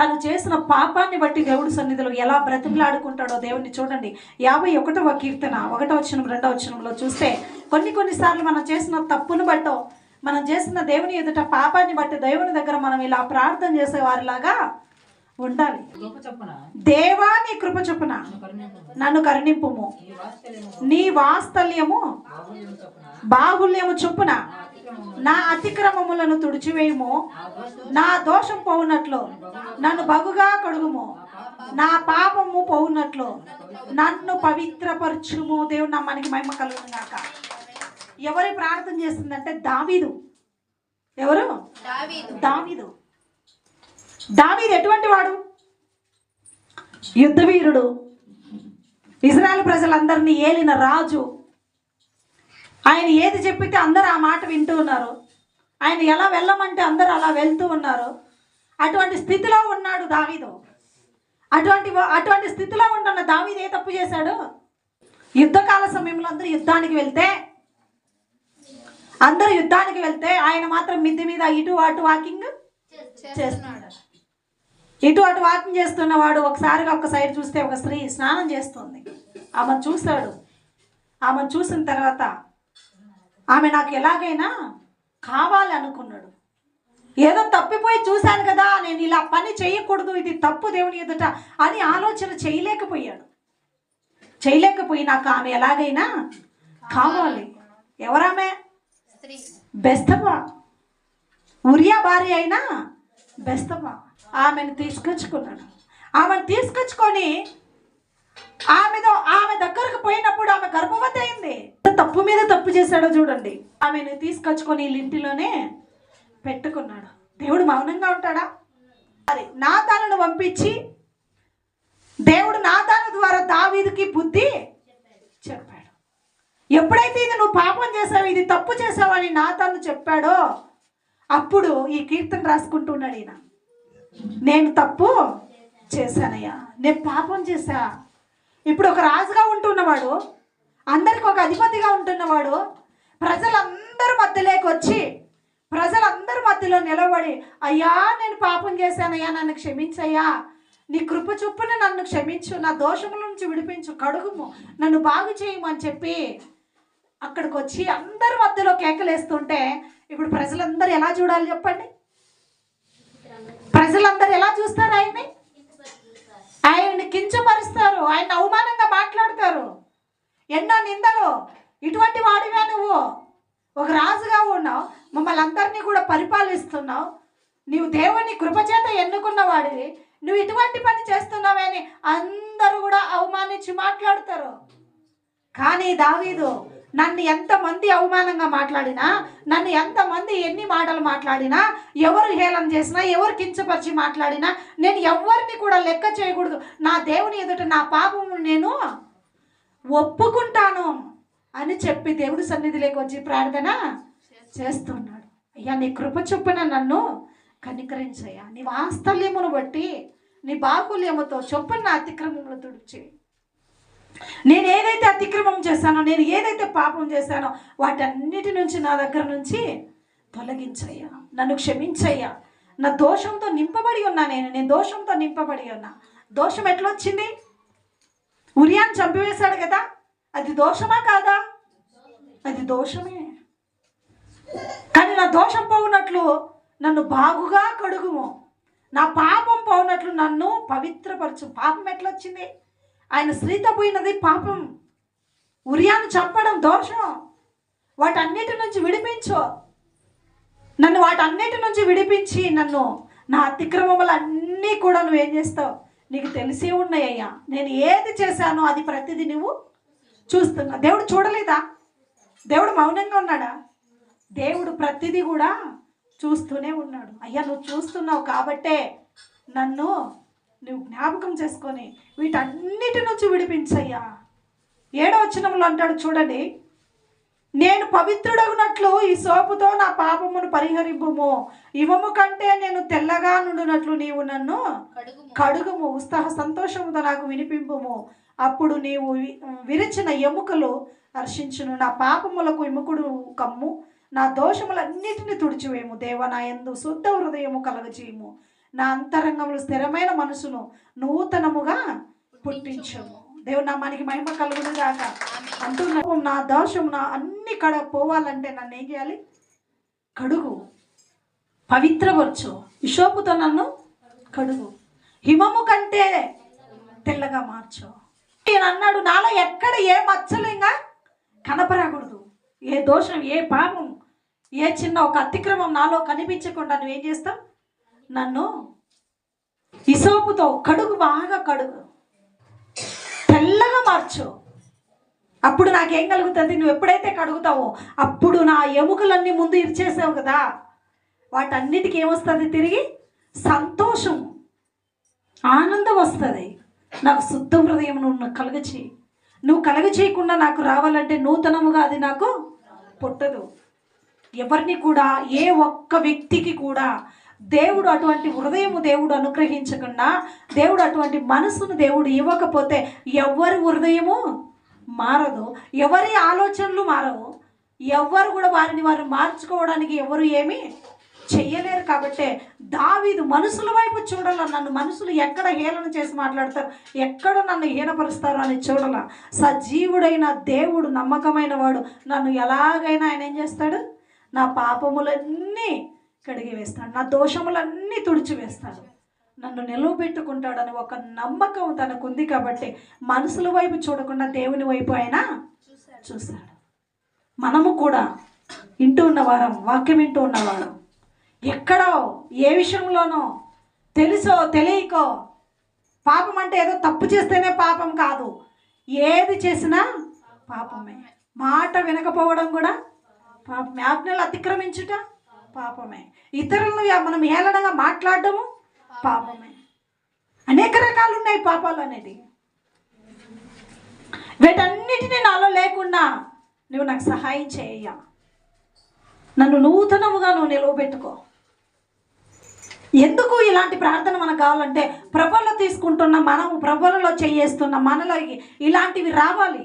తను చేసిన పాపాన్ని బట్టి దేవుడి సన్నిధిలో ఎలా బ్రతిమలాడుకుంటాడో దేవుడిని చూడండి. యాభై ఒకటవ కీర్తన ఒకటో వచనం రెండో వచనంలో చూస్తే కొన్ని కొన్నిసార్లు మనం చేసిన తప్పును బట్టో మనం చేసిన దేవుని ఎదుట పాపాన్ని బట్టి దేవుని దగ్గర మనం ఇలా ప్రార్థన చేసే వారిలాగా ఉండాలి దేవా నీ కృప చొప్పున కరుణింపు. నన్ను కరుణింపుము. వాత్సల్యము. నీ వాస్తల్యము బాహుల్యము చొప్పున. నా అతిక్రమములను తుడిచివేయము. నా దోషం పోవునట్లు. నన్ను బగుగా కడుగుము. నా పాపము పోవునట్లు. నన్ను పవిత్రపరచుము. దేవుడు నా మనకి మహిమ కలుగును గాక ఎవరి ప్రార్థన చేస్తుందంటే దావీదు. ఎవరు? దావీదు. దావీదు ఎటువంటి వాడు? యుద్ధవీరుడు. ఇజ్రాయెల్ ప్రజలందరినీ ఏలిన రాజు. ఆయన ఏది చెప్పితే అందరూ ఆ మాట వింటూ ఉన్నారు. ఆయన ఎలా వెళ్ళమంటే అందరూ అలా వెళ్తూ ఉన్నారు. అటువంటి స్థితిలో ఉన్నాడు దావీదు. అటువంటి అటువంటి స్థితిలో ఉంటున్న దావీదు ఏ తప్పు చేశాడు? యుద్ధకాల సమయంలో అందరూ యుద్ధానికి వెళ్తే అందరూ యుద్ధానికి వెళ్తే ఆయన మాత్రం మిద్ది మీద ఇటు అటు వాకింగ్ చేస్తున్నాడు. ఇటు అటు వాకింగ్ చేస్తున్నవాడు ఒకసారిగా ఒక సైడ్ చూస్తే ఒక స్త్రీ స్నానం చేస్తుంది. ఆమెను చూశాడు. ఆమెను చూసిన తర్వాత ఆమె నాకు ఎలాగైనా కావాలి అనుకున్నాడు ఏదో తప్పిపోయి చూశాను కదా నేను ఇలా పని చేయకూడదు ఇది తప్పు దేవుని ఎదుట అని ఆలోచన చేయలేకపోయాడు. చేయలేకపోయి నాకు ఆమె ఎలాగైనా కావాలి. ఎవరామె? బెస్తపా. ఉరియా భార్య అయినా బెస్తపా. ఆమెను తీసుకొచ్చుకున్నాడు. ఆమెను తీసుకొచ్చుకొని ఆమెతో ఆమె దగ్గరకు చేశాడో చూడండి. ఆమెను తీసుకొచ్చుకొని వీళ్ళింటిలోనే పెట్టుకున్నాడు. దేవుడు మౌనంగా ఉంటాడా? మరి నాతాలను పంపించి దేవుడు నాతాల ద్వారా దావీదికి బుద్ధి చెప్పాడు. ఎప్పుడైతే ఇది నువ్వు పాపం చేసావు ఇది తప్పు చేసావు అని నాతాను చెప్పాడో అప్పుడు ఈ కీర్తన రాసుకుంటున్నాడు ఈయన. నేను తప్పు చేశానయ్యా. నేను పాపం చేశా. ఇప్పుడు ఒక రాజుగా ఉంటున్నవాడు అందరికి ఒక అధిపతిగా ఉంటున్నవాడు ప్రజలందరి మధ్యలోకి వచ్చి ప్రజలందరి మధ్యలో నిలబడి అయ్యా నేను పాపం చేశానయ్యా నన్ను క్షమించయ్యా. నీ కృప చొప్పున నన్ను క్షమించు నా దోషముల నుంచి విడిపించు కడుగుము నన్ను బాగు చేయమని అని చెప్పి అక్కడికి వచ్చి అందరి మధ్యలో కేకలేస్తుంటే ఇప్పుడు ప్రజలందరూ ఎలా చూడాలి చెప్పండి? ప్రజలందరూ ఎలా చూస్తారా ఆయన్ని ఆయన్ని కించపరుస్తారు ఆయన అవమానంగా మాట్లాడతారు ఎన్నో నిందలు ఇటువంటి వాడివే నువ్వు ఒక రాజుగా ఉన్నావు మమ్మల్ని అందరినీ కూడా పరిపాలిస్తున్నావు నీవు దేవుని కృపచేత ఎన్నుకున్న వాడివి నువ్వు ఇటువంటి పని చేస్తున్నావని అందరూ కూడా అవమానించి మాట్లాడతారు. కానీ దావీదు నన్ను ఎంతమంది అవమానంగా మాట్లాడినా నన్ను ఎంతమంది ఎన్ని మాటలు మాట్లాడినా ఎవరు హేళన చేసినా ఎవరు కించపరిచి మాట్లాడినా నేను ఎవరిని కూడా లెక్క చేయకూడదు. నా దేవుని ఎదుట నా పాపము నేను ఒప్పుకుంటాను అని చెప్పి దేవుడి సన్నిధిలోకి వచ్చి ప్రార్థన చేస్తున్నాడు. అయ్యా నీ కృప చొప్పున నన్ను కనికరించయ్యా. నీ వాస్తల్యమును బట్టి నీ బాహుల్యముతో చొప్పున నా అతిక్రమములు తుడిచి. నేను ఏదైతే అతిక్రమం చేశానో నేను ఏదైతే పాపం చేశానో వాటన్నిటి నుంచి నా దగ్గర నుంచి తొలగించయ్యా. నన్ను క్షమించయ్యా. నా దోషంతో నింపబడి ఉన్నా నేను. నేను దోషంతో నింపబడి ఉన్నా. దోషం ఎట్లా వచ్చింది ఉరియాన్ని చంపివేశాడు కదా. అది దోషమా కాదా? అది దోషమే. కానీ నా దోషం పోగునట్లు నన్ను బాగుగా కడుగుము. నా పాపం పోనట్లు నన్ను పవిత్రపరచు. పాపం ఎట్లా వచ్చింది ఆయన స్త్రీతో పోయినది పాపం. ఉరియాను చంపడం దోషం. వాటన్నిటి నుంచి విడిపించు. నన్ను వాటన్నిటి నుంచి విడిపించి నన్ను నా అతిక్రమములు అన్నీ కూడా నువ్వు ఏం చేస్తావు? నీకు తెలిసే ఉన్నాయ్యా. నేను ఏది చేశానో అది ప్రతిదీ నువ్వు చూస్తున్నా దేవుడు చూడలేదా? దేవుడు మౌనంగా ఉన్నాడా? దేవుడు ప్రతిదీ కూడా చూస్తూనే ఉన్నాడు. అయ్యా నువ్వు చూస్తున్నావు కాబట్టే నన్ను నువ్వు జ్ఞాపకం చేసుకొని వీటన్నిటి నుంచి విడిపించయ్యా. ఏడో వచనంలో అంటాడు చూడండి నేను పవిత్రుడగునట్లు ఈ సోపుతో నా పాపమును పరిహరింపుము. ఇవము కంటే నేను తెల్లగా నుండునట్లు నీవు నన్ను కడుగుము. ఉత్సాహ సంతోషముతో నాకు వినిపింపుము. అప్పుడు నీవు విరిచిన ఎముకలు హర్షించును. నా పాపములకు ఎముకుడు కమ్ము. నా దోషములన్నిటిని తుడిచివేము దేవ నా యందు శుద్ధ హృదయము కలగజేయము. నా అంతరంగంలో స్థిరమైన మనసును నూతనముగా పుట్టించము. దేవుడు నామానికి మహిమ కలుగును గాక అంటున్నావు నా దోషం నా అన్ని కడ పోవాలంటే నన్ను ఏం చేయాలి? కడుగు. పవిత్రపరచు. విషోపుతో నన్ను కడుగు. హిమము కంటే తెల్లగా మార్చు. ఈయన అన్నాడు నాలో ఎక్కడ ఏ మచ్చలేగా కనపరాకూడదు ఏ దోషం ఏ పాపం ఏ చిన్న ఒక అతిక్రమం నాలో కనిపించకుండా నువ్వేం చేస్తావు? నన్ను ఇసోపుతో కడుగు బాగా కడుగు. తెల్లగా మార్చు. అప్పుడు నాకేం కలుగుతుంది? నువ్వు ఎప్పుడైతే కడుగుతావో అప్పుడు నా ఎముకలన్నీ ముందు ఇరిచేసావు కదా. వాటన్నిటికీ ఏమొస్తుంది? తిరిగి సంతోషం. ఆనందం వస్తుంది. నాకు శుద్ధ హృదయం నువ్వు కలుగ చేయి నువ్వు కలుగ చేయకుండా నాకు రావాలంటే నూతనముగా అది నాకు పుట్టదు. ఎవరిని కూడా ఏ ఒక్క వ్యక్తికి కూడా దేవుడు అటువంటి హృదయము దేవుడు అనుగ్రహించకుండా దేవుడు అటువంటి మనసును దేవుడు ఇవ్వకపోతే ఎవరి హృదయము మారదు ఎవరి ఆలోచనలు మారవు ఎవరు కూడా వారిని వారు మార్చుకోవడానికి ఎవరు ఏమీ చెయ్యలేరు. కాబట్టే దావీదు మనుషుల వైపు చూడాల నన్ను మనుషులు ఎక్కడ హేళన చేసి మాట్లాడతారు ఎక్కడ నన్ను హీనపరుస్తారు అని చూడాల. సజీవుడైన దేవుడు నమ్మకమైన వాడు. నన్ను ఎలాగైనా ఆయన ఏం చేస్తాడు? నా పాపములన్నీ కడిగి వేస్తాడు. నా దోషములన్నీ తుడిచివేస్తాడు నన్ను నిలవబెట్టుకుంటాడని ఒక నమ్మకం తనకుంది కాబట్టి మనుషుల వైపు చూడకుండా దేవుని వైపు ఆయన చూశాడు. మనము కూడా వింటూ ఉన్నవారం వాక్యం వింటూ ఉన్నవారం ఎక్కడో ఏ విషయంలోనో తెలుసో తెలియకో పాపం అంటే ఏదో తప్పు చేస్తేనే పాపం కాదు. ఏది చేసినా పాపమే. మాట వినకపోవడం కూడా పాపం ఆజ్ఞలు అతిక్రమించుట పాపమే. ఇతరులను మనం ఏలనగా మాట్లాడడము పాపమే. అనేక రకాలు ఉన్నాయి పాపాలు అనేది. వీటన్నిటిని నాలో లేకుండా నువ్వు నాకు సహాయం చేయ నన్ను నూతనముగా నువ్వు నిలవబెట్టుకో ఎందుకు ఇలాంటి ప్రార్థన మనకు కావాలంటే ప్రభలో తీసుకుంటున్న మనము ప్రభలలో చేయేస్తున్న మనలో ఇలాంటివి రావాలి.